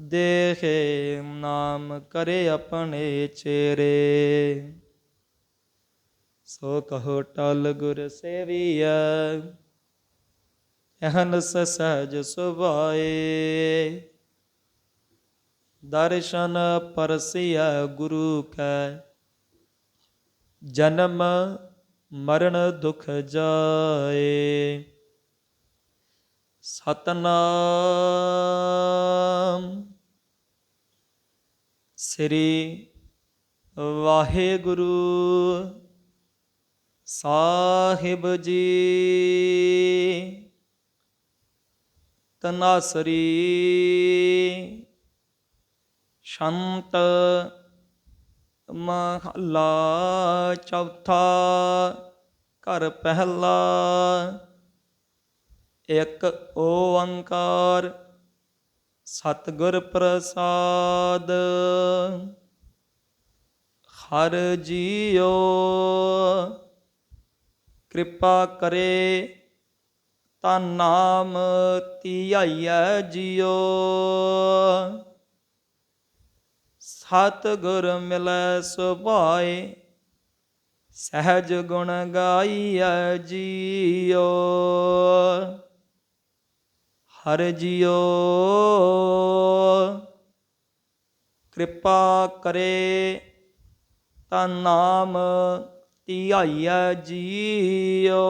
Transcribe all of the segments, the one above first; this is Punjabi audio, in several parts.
ਦੇਖੇ ਨਾਮ ਕਰੇ ਆਪਣੇ ਚੇਰੇ ਸੋ ਕਹੋ ਟਲ ਗੁਰ ਸੇਵੀਐ ਅਹਨਸ ਸਹਜ ਸੁਭਾਏ। ਦਰਸ਼ਨ ਪਰਸਿਆ ਗੁਰੂ ਕੈ, ਜਨਮ ਮਰਨ ਦੁਖ ਜਾਏ। ਸਤਨਾਮ ਸ੍ਰੀ ਵਾਹਿਗੁਰੂ ਸਾਹਿਬ ਜੀ। ਤਨਾਸਰੀ ਸ਼ੰਤ ਮਹਲਾ ਚੌਥਾ ਘਰ ਪਹਿਲਾ। ਇੱਕ ਓੰਕਾਰ ਸਤਿਗੁਰ ਪ੍ਰਸਾਦ, ਹਰ ਜੀਓ ਕਿਰਪਾ ਕਰੇ ਤਾ ਨਾਮ ਧਿਆਈਐ ਜੀਓ ਸਤਿਗੁਰ ਮਿਲੈ ਸੁਭਾਏ, ਸਹਿਜ ਗੁਣ ਗਾਈਐ ਜੀਓ ਹਰ ਜੀਓ ਕਿਰਪਾ ਕਰੇ ਤਾਂ ਨਾਮ ਧਿਆਈਐ ਜੀਓ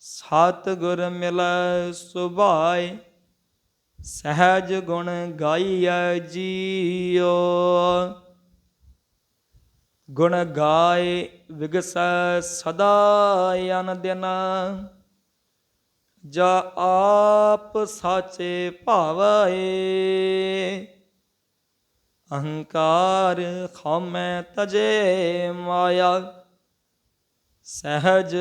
ਸਤਿਗੁਰ ਮਿਲੈ ਸੁਭਾਏ, ਸਹਿਜ ਗੁਣ ਗਾਈਐ ਜੀਓ ਗੁਣ ਗਾਏ ਵਿਗਸੈ ਸਦਾ ਅਨ ਦਿਨ ਜਾ ਆਪ ਸਾਚੇ ਭਾਵੈ। ਅਹੰਕਾਰ ਖਮੈ ਤਜੇ ਮਾਇਆ। ਸਹਿਜ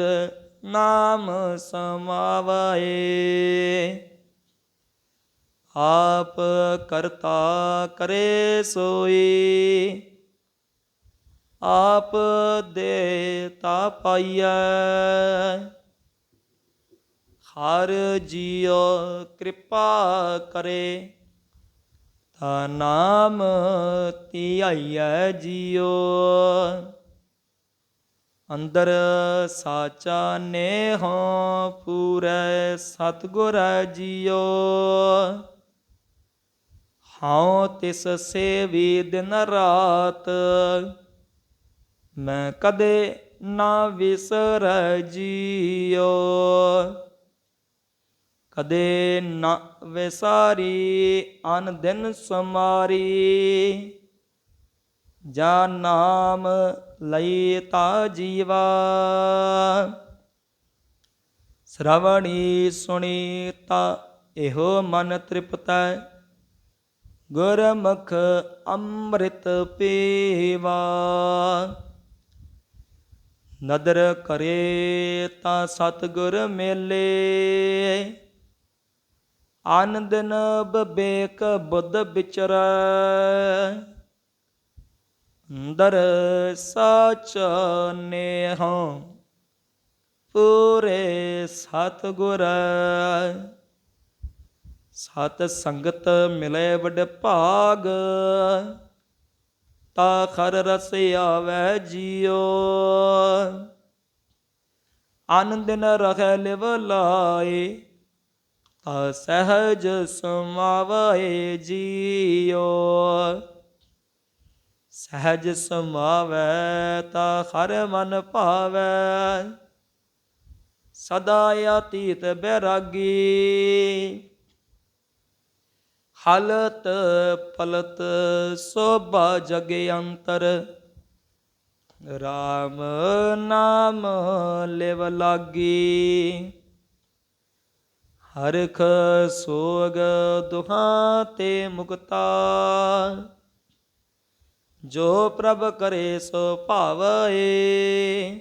ਨਾਮ ਸਮਾਵੈ। ਆਪ ਕਰਤਾ ਕਰੇ ਸੋਈ। ਆਪ ਦੇਤਾ ਪਾਈਐ। ਹਰ ਜੀਉ ਕਿਰਪਾ ਕਰੇ, ਤਾ ਨਾਮ ਧਿਆਈਐ ਜੀਉ। ਅੰਦਰ ਸਾਚਾ ਨੇਹੋ ਪੂਰੈ ਸਤਿਗੁਰ ਜੀਉ। ਹਉ ਤਿਸ ਸੇਵੀ ਦਿਨ ਰਾਤ, ਮੈਂ ਕਦੇ ਨਾ ਵਿਸਰੈ ਜੀਉ। ਕਦੇ ਨਾ ਵਿਸਾਰੀ, ਅਨ ਦਿਨ ਸਮਾਰੀ ਜਾ ਨਾਮ ਲਈ ਤਾ ਜੀਵਾ। ਸ਼ਰਵਣੀ ਸੁਣੀ ਤਾ ਇਹੋ ਮਨ ਤ੍ਰਿਪਤੈ। ਗੁਰਮੁਖ ਅੰਮ੍ਰਿਤ ਪੀਵਾ। ਨਦਰ ਕਰੇ ਤਾਂ ਸਤਿਗੁਰ ਮੇਲੇ। ਆਨੰਦ ਨ ਬਬੇਕ ਬੁੱਧ ਵਿਚਰੈ। ਅੰਦਰ ਸਾਚ ਨੇਹ ਪੂਰੇ ਸਤਿਗੁਰ। ਸਤ ਸੰਗਤ ਮਿਲੇ ਵਡ ਭਾਗ, ਤਾ ਖਰ ਰਸ ਆਵੈ ਜੀਓ ਆਨੰਦ ਨ ਰਖੈ ਲਿਵ ਲਾਏ ਤਾ ਸਹਿਜ ਸਮਾਵੈ ਜੀਉ। ਸਹਿਜ ਸਮਾਵੈ ਤਾ ਹਰ ਮਨ ਭਾਵੈ ਸਦਾ ਅਤੀਤ ਬੈਰਾਗੀ। ਹਲਤ ਫਲਤ ਸੋਭਾ ਜਗ ਅੰਤਰ। RAM ਨਾਮ ਲਿਵ ਲਾਗੀ। ਹਰਖ ਸੋਗ ਦੁਹਾਂ ਤੇ ਮੁਕਤਾ। ਜੋ ਪ੍ਰਭ ਕਰੇ ਸੋ ਭਾਵਏ।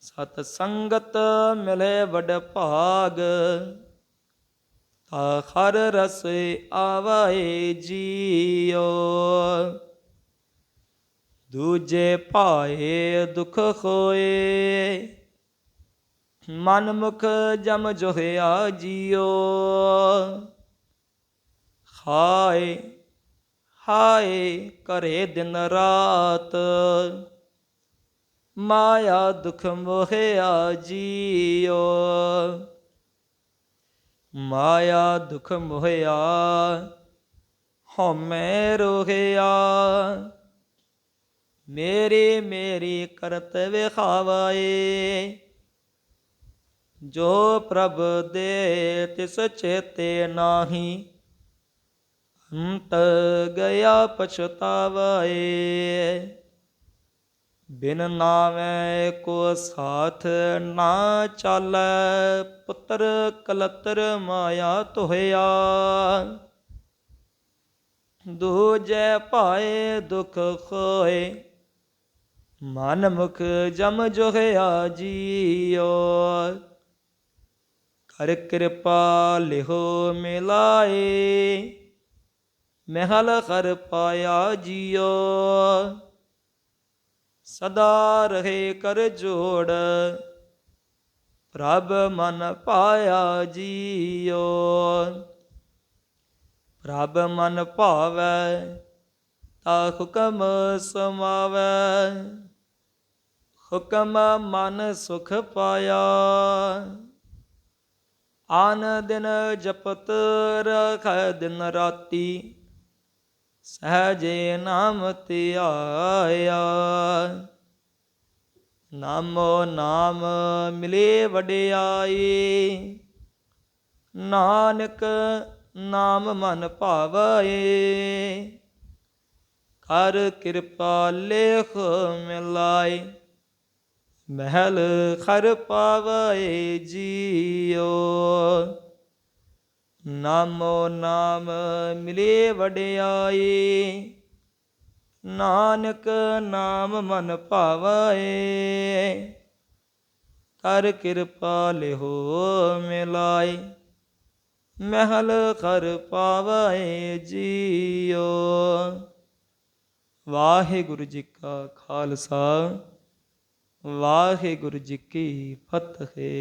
ਸਤ ਸੰਗਤ ਮਿਲੇ ਵਡ ਭਾਗ, ਤਾ ਹਰ ਰਸ ਆਵੈ ਜੀਓ ਦੂਜੇ ਭਾਏ ਦੁਖ ਹੋਏ ਮਨ ਮੁਖ ਜਮ ਜੋਹਿਆ ਜੀਓ। ਹਾਏ ਹਾਏ ਕਰੇ ਦਿਨ ਰਾਤ। ਮਾਇਆ ਦੁਖ ਮੋਹਿਆ ਜੀਓ। ਮਾਇਆ ਦੁਖ ਮੋਹਿਆ, ਹਉਮੈ ਰੋਹਿਆ। ਮੇਰੀ ਮੇਰੀ ਕਰਤ ਵਿਖਾਵਾਏ ਜੋ ਪ੍ਰਭ ਦੇ ਤਿਸ ਚੇਤੇ ਨਾਹੀ, ਅੰਤ ਗਿਆ ਪਛਤਾਵਾਏ। ਬਿਨ ਨਾਮੈ ਕੋ ਸਾਥ ਨਾ ਚਾਲੈ, ਪੁੱਤਰ ਕਲਤਰ ਮਾਇਆ ਤੋਹਿਆ ਦੂਜੈ ਭਾਏ ਦੁਖ ਖੋਏ ਮਨ ਮੁਖ ਜਮ ਜੋਹਿਆ ਜੀਓ। ਹਰ ਕਿਰਪਾ ਲਿਹੋ ਮਿਲਾਏ। ਮਹਿਲ ਕਰ ਪਾਇਆ ਜੀਓ। ਸਦਾ ਰਹੇ ਕਰ ਜੋੜ। ਪ੍ਰਭ ਮਨ ਪਾਇਆ ਜੀਓ। ਪ੍ਰਭ ਮਨ ਭਾਵੈ, ਤਾ ਹੁਕਮ ਸਮਾਵੈ। ਹੁਕਮ ਮਨ ਸੁਖ ਪਾਇਆ। ਆਨ ਦਿਨ ਜਪਤ ਰਖੈ ਦਿਨ ਰਾਤੀ, ਸਹਜੇ ਨਾਮ ਧਿਆਇਆ ਨਾਮੋ ਨਾਮ ਮਿਲੇ ਵਡਿਆਈ, ਨਾਨਕ ਨਾਮ ਮਨ ਭਾਵਏ ਕਰ ਕਿਰਪਾ ਲੇਖ ਮਿਲਾਈ ਮਹਿਲ ਖਰ ਪਾਵਏ ਜੀਓ। ਨਾਮੋ ਨਾਮ ਮਿਲੇ ਵਡਿਆਈ, ਨਾਨਕ ਨਾਮ ਮਨ ਭਾਵਏ। ਕਰ ਕਿਰਪਾ ਲਿਹੋ ਮਿਲਾਈ, ਮਹਿਲ ਕਰ ਪਾਵਏ ਜੀਓ। ਵਾਹਿਗੁਰੂ ਜੀ ਕਾ ਖਾਲਸਾ, ਵਾਹਿਗੁਰੂ ਜੀ ਕੀ ਫਤਿਹ।